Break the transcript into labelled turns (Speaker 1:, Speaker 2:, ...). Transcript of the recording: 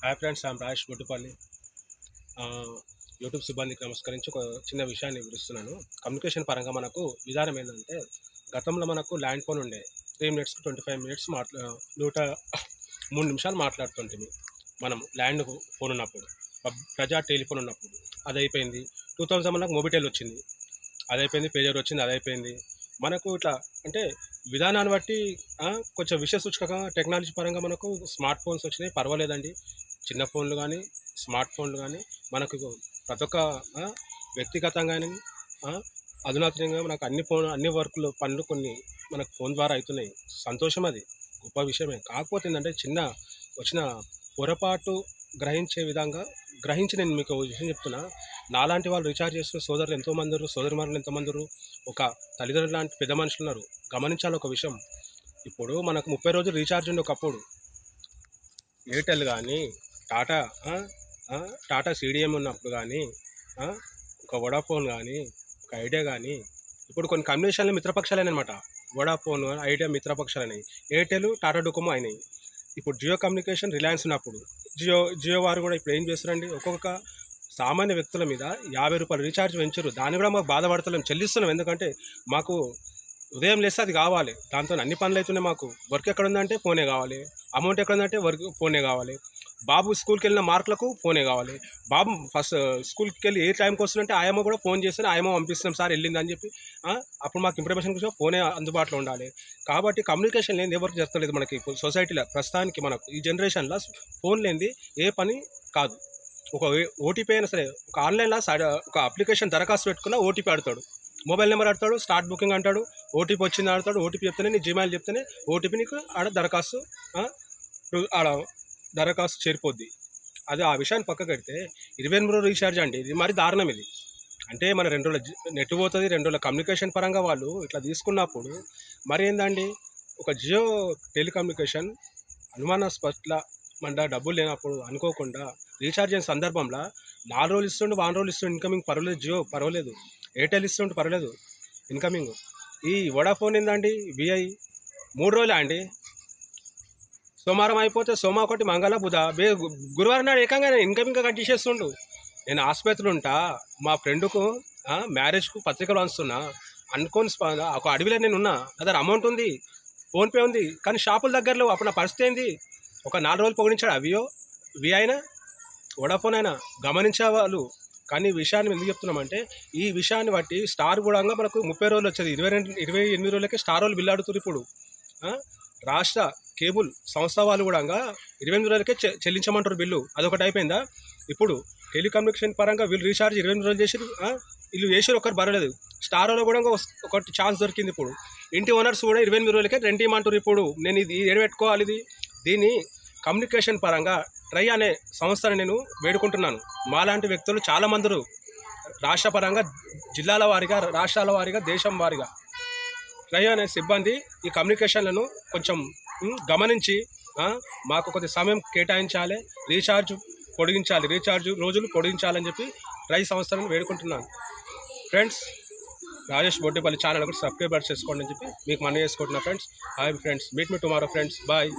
Speaker 1: Hi friends I'm Rajesh Bottupalli YouTube సిబ్బందికి నమస్కరించి ఒక చిన్న విషయాన్ని వివరిస్తున్నాను. కమ్యూనికేషన్ పరంగా మనకు విధానం ఏంటంటే గతంలో మనకు ల్యాండ్ ఫోన్ ఉండే. త్రీ మినిట్స్కి ట్వంటీ ఫైవ్ మినిట్స్ మాట్లా నూట మూడు నిమిషాలు మాట్లాడుతుంటుంది మనం ల్యాండ్ ఫోన్ ఉన్నప్పుడు. ప్రజా టెలిఫోన్ ఉన్నప్పుడు. అది అయిపోయింది టూ థౌజండ్ మనకు మొబిటెల్ వచ్చింది. అది అయిపోయింది పేజర్ వచ్చింది అది అయిపోయింది మనకు ఇట్లా అంటే విధానాన్ని బట్టి కొంచెం విషయ సూచకంగా టెక్నాలజీ పరంగా మనకు స్మార్ట్ ఫోన్స్ వచ్చినాయి పర్వాలేదండి. చిన్న ఫోన్లు కానీ స్మార్ట్ ఫోన్లు కానీ మనకు ప్రతి ఒక్క వ్యక్తిగతంగానే వ్యక్తిగతంగా అధునాతనంగా మనకు అన్ని ఫోన్ అన్ని వర్క్లు పనులు కొన్ని మనకు ఫోన్ ద్వారా అవుతున్నాయి. సంతోషం అది గొప్ప విషయమే. కాకపోతే ఏంటంటే చిన్న వచ్చిన పొరపాటు గ్రహించే విధంగా గ్రహించి నేను మీకు విషయం చెప్తున్నా. నాలాంటి వాళ్ళు రీఛార్జ్ చేస్తున్న సోదరులు ఎంతోమంది ఉన్నారు సోదరిమారులు ఎంతమంది ఒక తల్లిదండ్రులు లాంటి పెద్ద మనుషులు ఉన్నారు. గమనించాలి ఒక విషయం. ఇప్పుడు మనకు ముప్పై రోజులు రీఛార్జ్ ఉండే ఒకప్పుడు ఎయిర్టెల్ కానీ టాటా టాటా సీడీఎం ఉన్నప్పుడు కానీ ఒక వడాఫోన్ కానీ ఒక ఐడియా కానీ ఇప్పుడు కొన్ని కమ్యూనికేషన్లు మిత్రపక్షాలు అనమాట వడాఫోన్ ఐడియా మిత్రపక్షాలు ఎయిర్టెల్ టాటా డొకోమో అయినాయి. ఇప్పుడు జియో కమ్యూనికేషన్ రిలయన్స్ ఉన్నప్పుడు జియో జియో వారు కూడా ఇప్పుడు ఏం చేస్తారండి ఒక్కొక్క సామాన్య వ్యక్తుల మీద యాభై రూపాయలు రీఛార్జ్ పెంచారు. దాన్ని కూడా మాకు బాధపడతలేం చెల్లిస్తున్నాం. ఎందుకంటే మాకు ఉదయం లేస్తే అది కావాలి. దాంతో అన్ని పనులు అవుతున్నాయి మాకు. వర్క్ ఎక్కడ ఉందంటే ఫోనే కావాలి. అమౌంట్ ఎక్కడ ఉందంటే వర్క్ ఫోనే కావాలి. బాబు స్కూల్కి వెళ్ళిన మార్కులకు ఫోనే కావాలి. బాబు ఫస్ట్ స్కూల్కి వెళ్ళి ఏ టైంకి వస్తుందంటే ఆయమ్మ కూడా ఫోన్ చేస్తే ఆయమ్మ పంపిస్తున్నాం సార్ వెళ్ళింది అని చెప్పి అప్పుడు మాకు ఇన్ఫర్మేషన్ కోసం ఫోనే అందుబాటులో ఉండాలి. కాబట్టి కమ్యూనికేషన్ లేని ఎవరికి జరగలేదు మనకి సొసైటీలో. ప్రస్తుతానికి మనకు ఈ జనరేషన్లో ఫోన్ లేనిది ఏ పని కాదు. ఒక ఓటీపీ అయినా సరే ఒక ఆన్లైన్లో సైడ్ ఒక అప్లికేషన్ దరఖాస్తు పెట్టుకున్న ఓటీపీ ఆడతాడు. మొబైల్ నెంబర్ ఆడతాడు స్టార్ట్ బుకింగ్ అంటాడు ఓటీపీ వచ్చింది ఆడతాడు ఓటీపీ చెప్తేనే నీ జీమెయిల్ చెప్తేనే ఓటీపీ నీకు ఆడ దరఖాస్తు ఆడ దరఖాస్తు చేరిపోద్ది. అది ఆ విషయాన్ని పక్క కడితే ఇరవై ఎనిమిది రోజులు రీఛార్జ్ అండి. ఇది మరి దారుణం ఇది. అంటే మన రెండు రోజుల జి- నెట్ పోతుంది రెండు రోజుల కమ్యూనికేషన్ పరంగా వాళ్ళు ఇట్లా తీసుకున్నప్పుడు మరి ఏందండి? ఒక జియో టెలికమ్యూనికేషన్ అనుమానాస్పట్ల మన డబ్బులు లేనప్పుడు అనుకోకుండా రీఛార్జ్ అయిన సందర్భంలో నాలుగు రోజులు ఇస్తుంటే వారం రోజులు ఇస్తుండే ఇన్కమింగ్ పర్వాలేదు జియో పర్వాలేదు. ఎయిర్టెల్ ఇస్తుంటే పర్వాలేదు. ఇన్కమింగ్ ఈ వడాఫోన్ ఏందండి? విఐ మూడు రోజులా అండి? సోమవారం అయిపోతే సోమ ఒకటి మంగళ బుధ. బే గురువారం నాడు ఏకంగా నేను ఇన్కమింగ్ కట్ చేసేస్తుండు. నేను ఆసుపత్రిలో ఉంటా. మా ఫ్రెండ్కు మ్యారేజ్కు పత్రికలు అంచుతున్నా అనుకోని ఒక అడవిలో నేను ఉన్నా. అదర్ అమౌంట్ ఉంది. ఫోన్పే ఉంది. కానీ షాపుల దగ్గరలో అప్పుడు నా పరిస్థితి ఏంది? ఒక నాలుగు రోజులు పొగిడించాడు అవియో వి అయినా వడాఫోన్ అయినా. గమనించే వాళ్ళు. కానీ ఈ విషయాన్ని ఎందుకు చెప్తున్నామంటే ఈ విషయాన్ని బట్టి స్టార్ కూడా మనకు ముప్పై రోజులు వచ్చేది. ఇరవై రెండు ఇరవై ఎనిమిది రోజులకే స్టార్ రోజులు బిల్లు ఇప్పుడు. రాష్ట్ర కేబుల్ సంస్థ వాళ్ళు కూడా ఇరవై ఎనిమిది రోజులకే చె- చెల్లించమంటారు బిల్లు. అదొకటి అయిపోయిందా? ఇప్పుడు టెలికమ్యూనికేషన్ పరంగా వీళ్ళు రీఛార్జ్ ఇరవై ఎనిమిది రోజులు చేసి వీళ్ళు వేసారు ఒకరు బరలేదు. స్టార్లో కూడా ఒకటి ఛాన్స్ దొరికింది ఇప్పుడు. ఇంటి ఓనర్స్ కూడా ఇరవై ఎనిమిది రోజులకే రెంట్ ఇమ్మంటారు ఇప్పుడు. నేను ఇది ఏడబెట్టుకోవాలి ఇది. దీన్ని కమ్యూనికేషన్ పరంగా ట్రై అనే సంస్థను నేను వేడుకుంటున్నాను. మాలాంటి వ్యక్తులు చాలామందరు రాష్ట్రపరంగా రాష్ట్ర పరంగా జిల్లాల వారీగా రాష్ట్రాల వారీగా దేశం వారీగా. ట్రై అనే సిబ్బంది ఈ కమ్యూనికేషన్లను కొంచెం గమనించి మాకు కొద్ది సమయం కేటాయించాలి రీఛార్జ్ పొడిగించాలి రీఛార్జ్ రోజులు పొడిగించాలని చెప్పి రై సంస్థలను వేడుకుంటున్నాను. ఫ్రెండ్స్ రాజేష్ బొడ్డేపల్లి ఛానల్ కూడా సబ్స్క్రైబర్ చేసుకోండి అని చెప్పి మీకు మనం చేసుకుంటున్నా friends. Hi friends meet me tomorrow friends. Bye.